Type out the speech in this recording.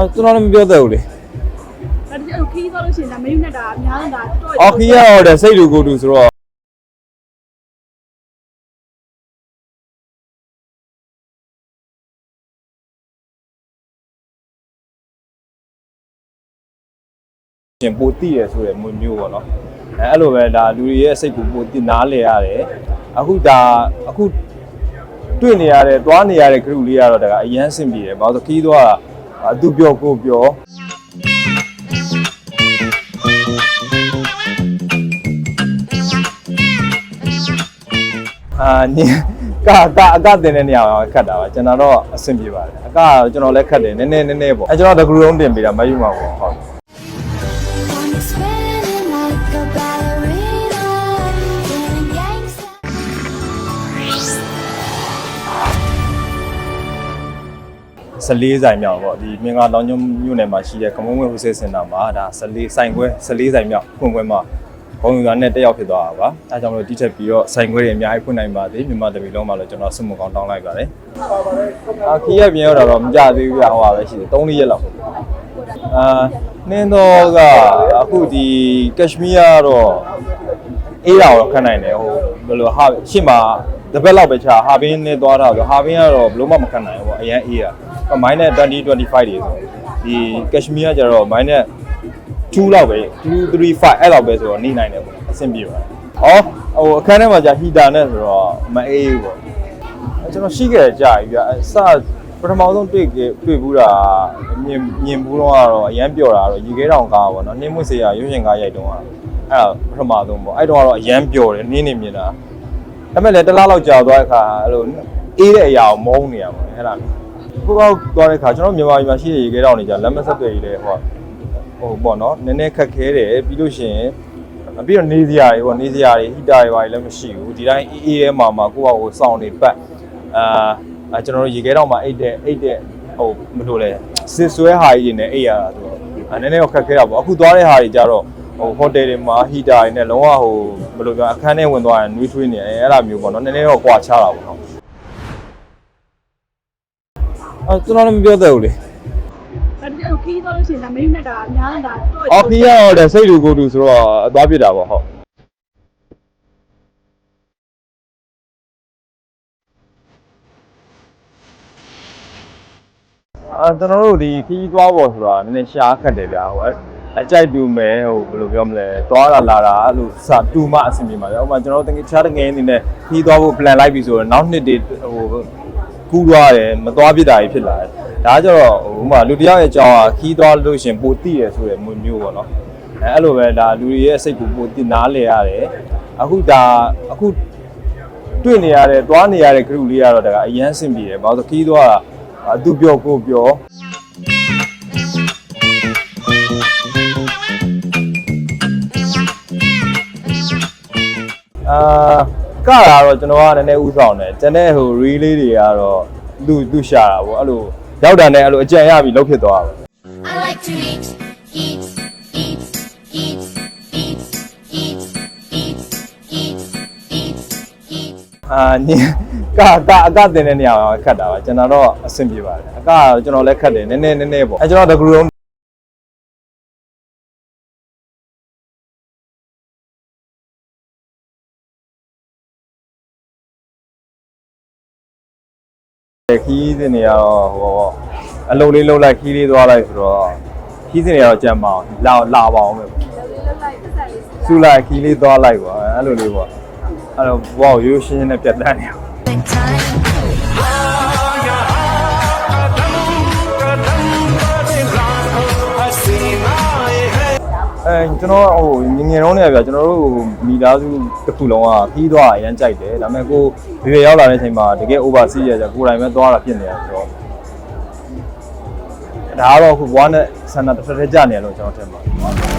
အော်ကျွန်တော်လည်းမပြောတတ်ဘူးလေဒါတကယ်ခီးသွားလို့ရှိရင်ဒါမယုံနဲ့တာအများဆုံးဒါတော့အော်ခီးရောတဲ့စိတ်လူကိုယ်တူဆိုတော့ရှင်ပိုတိရဆိုရယ်မျိုးပေါ့နော်အဲအဲ့လိုပဲဒါလူတွေရဲ့စိတ်ကိုပိုတိနားလဲရတယ်အခုဒါအခုတွေ့နေရတဲ့သွားနေရတဲ့ group လေးကတော့ဒါကအရန်ဆင်ပြေတယ်ဘာလို့လဲဆိုခီးသွားတာအ သူပြောကိုပြောအာညကာကာအကတင်တဲ့နေရာမှာခတ်တာပါကျွန်တော်တော့အဆင်ပြေပါတယ်အကကတော့ကျွန်တော်လည်းခတ်တယ်နည်းနည်းနည်းနည်းပေါ့အဲကျွန်တော်တကူလုံးတင်ပေးတာမယူမှာပေါ့ဟုတ် I'm spinning like a ballerina, 14ဆိုင်မြောက်ပေါ့ဒီမင်္ဂလာလောင်းကျုံမြို့နယ်မှာရှိတဲ့ကမုံဝဲဟိုဆဲစင်တာမှာဒါ14ဆိုင်ခွဲ14ဆိုင်မြောက်ဖွင့်ခွဲမှာဘုံယူတာနဲ့တက်ရောက်ဖြစ်သွားတာပါအဲကြောင့်မလို့တိထက်ပြီးတော့ဆိုင်ခွဲတွေအများကြီးဖွင့်နိုင်ပါသေးမြန်မာတပီလုံးမှာလည်းကျွန်တော်ဆုမကောင်းတောင်းလိုက်ပါတယ်အာခီးရပြင်ရောက်တာတော့မကြသေးဘူးပြဟိုပါပဲရှိတယ်3-4ရက်လောက်အာနင်းတော့ကအခုဒီကက်ရှမီးယားကတော့အေးတာတော့ခတ်နိုင်တယ်ဟိုဘယ်လိုဟာရှစ်မှာတစ်ပတ်လောက်ပဲချာဟာဘင်းနဲ့သွားတာဆိုဟာဘင်းကတော့ဘယ်လို့မှမခတ်နိုင်ဘူးပေါ့အရန်အေးတာ မိုင်းနဲ့20 25တွေဆိုဒီကက်ရှမီးယားကျတော့မိုင်းနဲ့2လောက်ပဲ2 3 5အဲ့လောက်ပဲဆိုတော့နေနိုင်တယ်ပေါ့အဆင်ပြေပါတယ်။အော်ဟိုအခန်းထဲမှာじゃဟီတာနဲ့ဆိုတော့မအေးဘူးပေါ့။အဲကျွန်တော်ရှိခဲ့ကြပြီဗျ။အစပထမဆုံးတွေ့ခဲ့တွေ့ဘူးတာမြင်မြင်ဘူးတော့ကတော့အရန်ပျော်တာတော့ရေခဲတောင်ကားပေါ့နော်။နှင်းမွေ့စေရရုပ်ရှင်ကားရိုက်တုန်းကအဲ့ဒါပထမဆုံးပေါ့။အဲ့တော့ကတော့အရန်ပျော်တယ်နင်းနေမြင်တာ။ဒါပေမဲ့လည်းတစ်လားလောက်ကြာသွားတဲ့အခါအဲ့လိုအေးတဲ့အရာကိုမုန်းနေရပါဘူးအဲ့ဒါမျိုး။ ခုကောက်သွားတဲ့အခါကျွန်တော်မြန်မာပြည်မှာရှိတဲ့ရေခဲတောင်တွေじゃလက်မဆက်တွေ့ရည်လေဟောဟိုပေါ့နော်နည်းနည်းခက်ခဲတယ်ပြီးလို့ရှိရင်ပြီးတော့နေစရာတွေပေါ့နေစရာတွေဟီတာတွေပါလည်းမရှိဘူးဒီတိုင်းအေးအေးထဲမှာမှာကိုယ့်ဘာကိုစောင့်နေပတ်အာအဲကျွန်တော်တို့ရေခဲတော့မှအိတ်တဲ့အိတ်တဲ့ဟိုမလို့လဲစစ်ဆွဲဟာကြီးတွေနဲ့အိတ်ရတာဆိုတော့အဲနည်းနည်းတော့ခက်ခဲတာပေါ့အခုသွားတဲ့ဟာတွေကြတော့ဟိုဟိုတယ်တွေမှာဟီတာတွေနဲ့လုံးဝဟိုဘယ်လိုပြောအခန်းထဲဝင်သွားရင်နွေးထွေးနေတယ်အဲ့လိုမျိုးပေါ့နော်နည်းနည်းတော့ကွာခြားတာပေါ့နော် အဲကျွန်တော်လည်းမပြောတတ်ဘူးလေဒါတကယ်ခီးသွားလို့ရှိရင်ဒါမယုံနဲ့တာအများဆုံးဒါတော့အော်ခီးရောတဲ့စိတ်လူကိုယ်တူဆိုတော့အသွားပြစ်တာပေါ့ဟုတ်အာကျွန်တော်တို့ဒီခီးသွားပေါ်ဆိုတာနည်းနည်းရှားခတ်တယ်ဗျာဟိုအကြိုက်တူမယ်ဟိုဘယ်လိုပြောမလဲသွားလာလာတာအဲ့လိုစတူမအဆင်ပြေပါဗျာဥပမာကျွန်တော်တို့တကယ်ခြားတငယ်အနေနဲ့ခီးသွားဖို့ plan လိုက်ပြီဆိုတော့နောက်နှစ်တွေဟို ကူးသွားတယ်မသွားပြစ်တာကြီးဖြစ်လာတယ်ဒါကြတော့ဟိုဥပမာလူတစ်ယောက်ရဲ့အကြောင်းကခီးသွားလို့ရှရင်ပိုတိရဆိုတဲ့မျိုးပေါ့နော်အဲအဲ့လိုပဲဒါလူတွေရဲ့စိတ်ကိုပိုတင်နားလဲရတယ်အခုဒါအခုတွေ့နေရတဲ့သွားနေရတဲ့ group လေးကတော့ဒါကအရန်ဆင်ပြေတယ်ဘာလို့လဲဆိုခီးသွားတာအသူပြောကိုပြောအာ ကတာတော့ကျွန်တော်ကနည်းနည်းဥဆောင်တယ်ကျန်တဲ့ဟို reel လေးတွေကတော့သူသူရှာတာပေါ့အဲ့လိုရောက်တာနဲ့အဲ့လိုအကြံရပြီးလောက်ဖြစ်သွားတာပေါ့ I like to eat, eat, eat, eat, eat, eat, eat, eat, eat, eat. အာညကာကာအကတင်တဲ့နေရာမှာခတ်တာပါကျွန်တော်တော့အဆင်ပြေပါတယ်အကကတော့ကျွန်တော်လည်းခတ်တယ်နည်းနည်းနည်းနည်းပေါ့အဲကျွန်တော်တကူလုံး ခီးတဲ့နေရာတော့ဟိုပေါ့အလုံးလေးလုံးလိုက်ခီးလေးသွားလိုက်ဆိုတော့ခီးတဲ့နေရာတော့ကြံမအောင်လာလာပါအောင်ပဲပေါ့စူလိုက်ခီးလေးသွားလိုက်ပေါ့အဲ့လိုလေးပေါ့အဲ့တော့ဘောရိုးရှင်းရှင်းနဲ့ပြတ်တန်းနေအောင် ကျွန်တော်ဟိုငငယ်တုန်းတည်းကဗျာကျွန်တော်တို့ဟိုမိသားစုတစ်ခုလုံးကခီးသွားအရန်ကြိုက်တယ်ဒါပေမဲ့ကိုဘေဘေရောက်လာတဲ့အချိန်မှာတကယ် oversee ရကြကိုယ်တိုင်ပဲသွားတာဖြစ်နေတယ်ဆိုတော့ဒါကတော့အခုဘွားနဲ့ဆန္ဒတစ်ဖက်တည်းကြနေရလို့ကျွန်တော်ထင်ပါတယ်